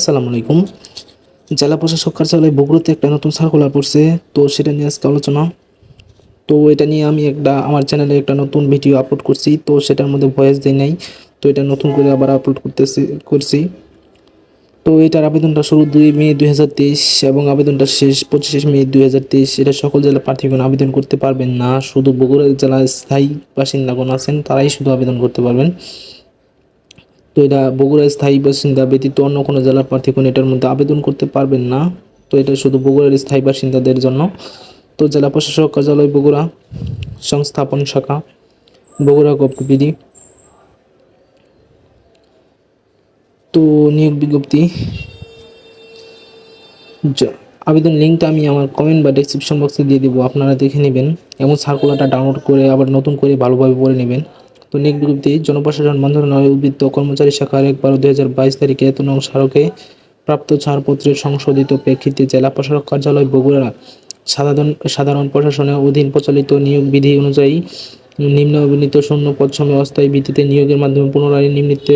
আসসালামু আলাইকুম। জেলা প্রশাসক কার্যালয় বগুড়াতে একটা নতুন সার্কুলার পড়ছে, তো সেটা নিয়ে আজকে আলোচনা। তো এটা নিয়ে আমি একটা, আমার চ্যানেলে একটা নতুন ভিডিও আপলোড করছি, তো সেটার মধ্যে ভয়েস দেই নাই, তো এটা নতুন করে আবার আপলোড করতেছি, করছি। তো এটার আবেদনটা শুরু দুই মে দুই হাজার তেইশ এবং আবেদনটা শেষ পঁচিশে মে দুই হাজার তেইশ। এটা সকল জেলা প্রার্থীগণ আবেদন করতে পারবেন না, শুধু বগুড়া জেলার স্থায়ী বাসিন্দাগণ আছেন, তারাই শুধু আবেদন করতে পারবেন। এটা বগুড়া স্থায়ী বাসিন্দা ব্যতীত অন্য কোনো জেলার প্রার্থী কোনো এটার মধ্যে আবেদন করতে পারবেন না। তো এটা শুধু বগুড়ার স্থায়ী বাসিন্দাদের জন্য। তো জেলা প্রশাসক কার্যালয় বগুড়া, সংস্থাপন শাখা, বগুড়া গপ্রবিধি তো নিয়োগ বিজ্ঞপ্তি। আবেদন লিঙ্কটা আমি আমার কমেন্ট বা ডেসক্রিপশন বক্সে দিয়ে দেবো, আপনারা দেখে নেবেন। এবং সার্কুলারটা ডাউনলোড করে আবার নতুন করে ভালোভাবে পড়ে নেবেন। নিয়োগ বিজ্ঞপ্তি, জনপ্রশাসন মন্ত্রণালয় উদ্বৃত্ত কর্মচারী শাখার এক বারো দুই হাজার বাইশ তারিখে এত নং স্মারকে প্রাপ্ত ছাড়পত্রের সংশোধিত প্রেক্ষিতে জেলা প্রশাসক কার্যালয় বগুড়া সাধারণ সাধারণ প্রশাসনের অধীন প্রচলিত নিয়োগ বিধি অনুযায়ী নিম্ন অভিনীত শূন্য পদসমে অস্থায়ী ভিত্তিতে নিয়োগের মাধ্যমে পুনরায় নিম্নিত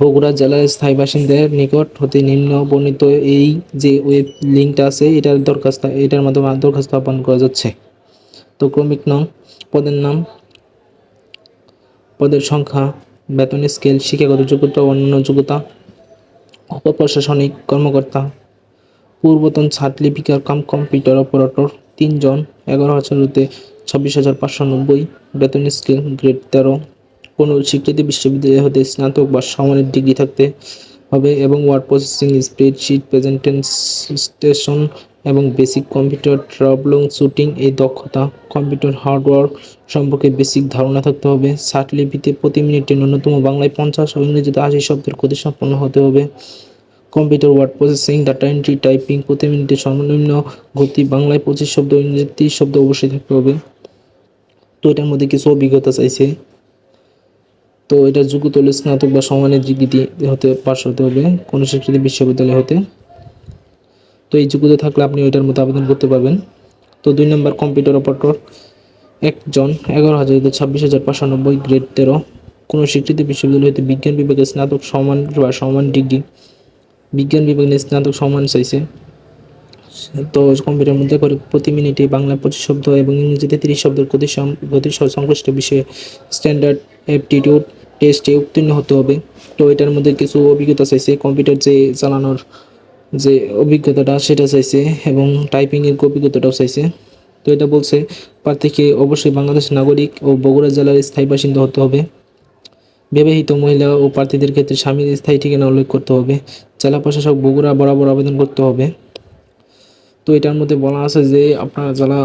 বগুড়া জেলার স্থায়ী বাসিন্দাদের নিকট হতে নিম্ন বর্ণিত এই যে ওয়েব লিঙ্কটা আছে, এটার দরখাস্ত, এটার মাধ্যমে দরখাস্ত আহ্বান করা যাচ্ছে। তো ক্রমিক নং, পদের নাম পদের সংখ্যা, বেতন, স্কেল, শিক্ষাগত যোগ্যতা, অন্যান্য যোগ্যতা, অপপ্রশাসনিক কর্মকর্তা, পূর্বতন সার্টিফিকার কাম কম্পিউটার অপারেটর তিনজন, এগারো হাজার হতে ছাব্বিশ হাজার পাঁচশো নব্বই, বেতন, স্কেল, গ্রেড তেরো কোনো স্বীকৃতি বিশ্ববিদ্যালয় হতে স্নাতক বা সামরিক ডিগ্রি থাকতে হবে এবং ওয়ার্ড প্রসেসিং স্প্রেডশিট প্রেজেন্টেশন এবং বেসিক কম্পিউটার ট্রাবলং শুটিং এই দক্ষতা কম্পিউটার হার্ডওয়ার্ক সম্পর্কে বেসিক ধারণা থাকতে হবে। লিপিতে প্রতি মিনিটে ন্যূনতম বাংলায় পঞ্চাশ ও ইংরেজিতে আশি শব্দের ক্ষতি সম্পন্ন হতে হবে। Computer word processing data entry typing প্রতি মিনিটে সর্বনিম্ন গতি বাংলায় পঁচিশ শব্দ ইংরেজিতে তিরিশ শব্দ অবশ্যই থাকতে হবে। তো এটার মধ্যে কিছু অভিজ্ঞতা চাইছে। তো এটা যোগ্যতা হলে স্নাতক বা সমানের ডিগ্রি হতে পাশ হতে হবে কোনো স্বীকৃতি বিশ্ববিদ্যালয় হতে। তো এই যোগ্যতা থাকলে আপনি ওইটার মধ্যে আবেদন করতে পারবেন। তো দুই নম্বর কম্পিউটার অপারেটর, একজন এগারো হাজার ছাব্বিশ হাজার পাঁচশো নব্বই গ্রেড তেরো। কোনো স্বীকৃতি বিশ্ববিদ্যালয় হতে বিজ্ঞান বিভাগে স্নাতক সমান বা সমান ডিগ্রি। বিজ্ঞান বিভাগে স্নাতক সমান চাইছে। তো কম্পিউটারের মধ্যে করে প্রতি মিনিটে বাংলা পঁচিশ শব্দ এবং ইংরেজিতে তিরিশ শব্দের গতি সংশ্লিষ্ট বিষয়ে স্ট্যান্ডার্ড অ্যাপটিটিউড টেস্টে উত্তীর্ণ হতে হবে। তো এটার মধ্যে কিছু অভিজ্ঞতা চাইছে কম্পিউটার যে চালানোর যে অভিজ্ঞতাটা সেটা চাইছে এবং টাইপিংয়ের অভিজ্ঞতাটাও চাইছে। তো এটা বলছে, প্রার্থীকে অবশ্যই বাংলাদেশ নাগরিক ও বগুড়া জেলার স্থায়ী বাসিন্দা হতে হবে। বিবাহিত মহিলা ও প্রার্থীদের ক্ষেত্রে স্বামীর স্থায়ী ঠিকানা উল্লেখ করতে হবে। জেলা প্রশাসক বগুড়া বরাবর আবেদন করতে হবে। তো এটার মধ্যে বলা আছে যে আপনারা যারা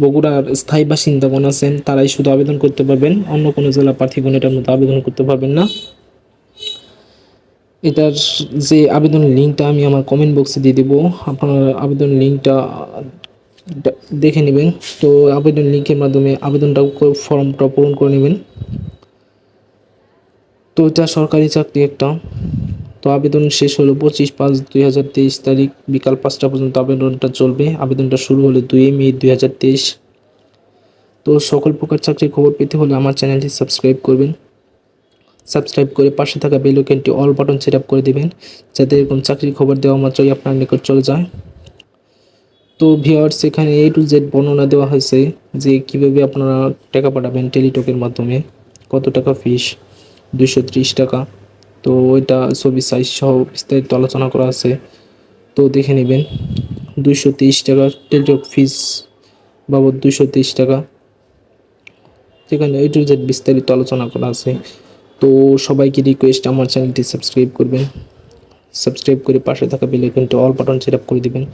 বগুড়ার স্থায়ী বাসিন্দাগণ আছেন, তারাই শুধু আবেদন করতে পারবেন, অন্য কোনো জেলা প্রার্থীগণ এটার মধ্যে আবেদন করতে পারবেন না। এটার যে আবেদন লিঙ্কটা আমি আমার কমেন্ট বক্সে দিয়ে দেবো। আপনারা আবেদন লিঙ্কটা দেখে নেবেন। তো আবেদন লিঙ্কের মাধ্যমে আবেদনটা ফর্মটা পূরণ করে নেবেন। তো এটা সরকারি চাকরি একটা। তো আবেদন শেষ হলো পঁচিশ পাঁচ দুই হাজার তেইশ তারিখ বিকাল পাঁচটা পর্যন্ত আবেদনটা চলবে। আবেদনটা শুরু হলো দুই মে দুই হাজার তেইশ। তো সকল প্রকার চাকরির খবর পেতে হলে আমার চ্যানেলটি সাবস্ক্রাইব করবেন। সাবস্ক্রাইব করে পাশে থাকা বেল আইকনটি অল বাটন সেট আপ করে দিবেন, যাতে এরকম চাকরির খবর দেওয়া মাত্রই আপনার নিকট চলে যায়। তো ভিওয়ার্স এখানে এ টু জেড বর্ণনা দেওয়া হয়েছে যে কীভাবে আপনারা টাকা পাঠাবেন টেলিটকের মাধ্যমে। কত টাকা ফিস? দুশো টাকা। তো ওইটা ছবি সাইজ সহ বিস্তারিত আলোচনা করা আছে। তো দেখে নেবেন, দুইশো তেইশ টাকা টেলিটক ফিস বাবদ দুশো তেইশ টাকা। সেখানে এ টু জেড বিস্তারিত আলোচনা করা আছে। তো সবাইকে রিকোয়েস্ট আমার চ্যানেলটি সাবস্ক্রাইব করবেন। সাবস্ক্রাইব করে পাশে থাকা বেল আইকনটি অল বাটন সেট আপ করে দিবেন।